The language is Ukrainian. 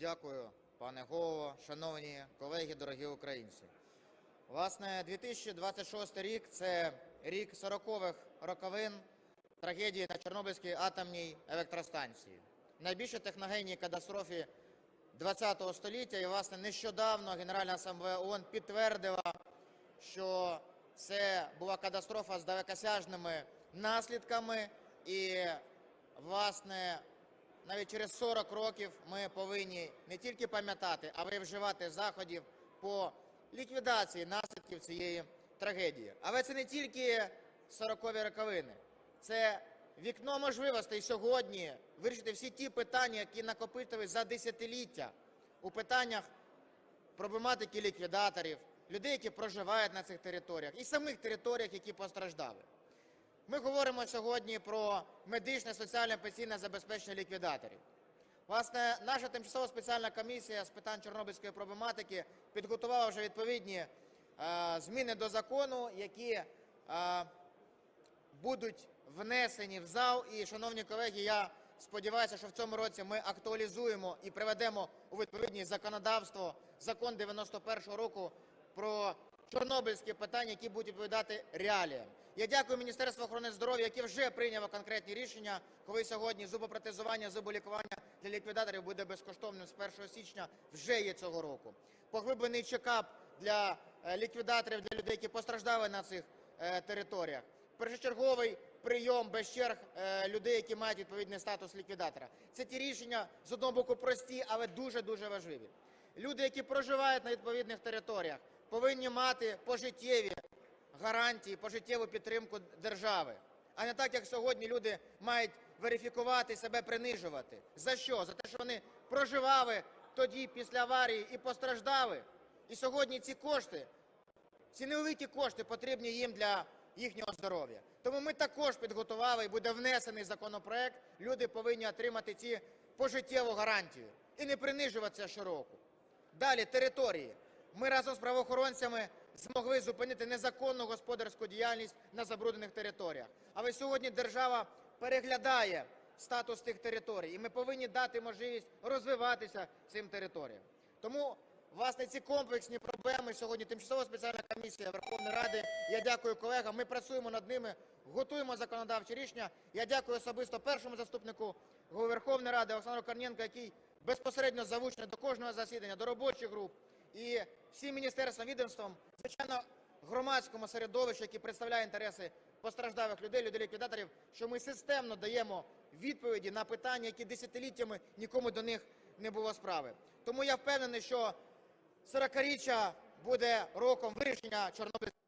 Дякую, пане голово, шановні колеги, дорогі українці. Власне, 2026 рік це рік 40-х роковин трагедії на Чорнобильській атомній електростанції. Найбільшій техногенній катастрофі ХХ століття. І, власне, нещодавно Генеральна асамблея ООН підтвердила, що це була катастрофа з далекосяжними наслідками. І, власне, навіть через 40 років ми повинні не тільки пам'ятати, але й вживати заходів по ліквідації наслідків цієї трагедії. Але це не тільки 40-ві роковини, це вікно можливостей сьогодні вирішити всі ті питання, які накопичились за десятиліття у питаннях проблематики ліквідаторів, людей, які проживають на цих територіях, і самих територіях, які постраждали. Ми говоримо сьогодні про медичне, соціальне, пенсійне забезпечення ліквідаторів. Власне, наша тимчасова спеціальна комісія з питань чорнобильської проблематики підготувала вже відповідні е, зміни до закону, які е, будуть внесені в зал. І, шановні колеги, я сподіваюся, що в цьому році ми актуалізуємо і приведемо у відповідність законодавство закон 91-го року про чорнобильські питання, які будуть відповідати реаліям. Я дякую Міністерству охорони здоров'я, яке вже прийняло конкретні рішення, коли сьогодні зубопротезування, зуболікування для ліквідаторів буде безкоштовним з 1 січня, вже є цього року. Поглиблений чекап для е, ліквідаторів, для людей, які постраждали на цих е, територіях. Першочерговий прийом без черг е, людей, які мають відповідний статус ліквідатора. Це ті рішення з одного боку прості, але дуже дуже важливі. Люди, які проживають на відповідних територіях, повинні мати пожиттєві гарантії, пожиттєву підтримку держави. А не так, як сьогодні люди мають верифікувати себе, принижувати. За що? За те, що вони проживали тоді після аварії і постраждали. І сьогодні ці кошти, ці невеликі кошти потрібні їм для їхнього здоров'я. Тому ми також підготували і буде внесений законопроект. Люди повинні отримати ці пожиттєву гарантію і не принижуватися щороку. Далі території. Ми разом з правоохоронцями змогли зупинити незаконну господарську діяльність на забруднених територіях. Але сьогодні держава переглядає статус тих територій, і ми повинні дати можливість розвиватися цим територіям. Тому, власне, ці комплексні проблеми сьогодні тимчасова спеціальна комісія Верховної Ради. Я дякую колегам. Ми працюємо над ними, готуємо законодавчі рішення. Я дякую особисто першому заступнику Верховної Ради Олександру Корнієнку, який безпосередньо залучений до кожного засідання, до робочих груп і всім міністерствам, відомствам, звичайно, громадському середовищу, яке представляє інтереси постраждалих людей, людей-ліквідаторів, що ми системно даємо відповіді на питання, які десятиліттями нікому до них не було справи. Тому я впевнений, що 40-річчя буде роком вирішення Чорнобильської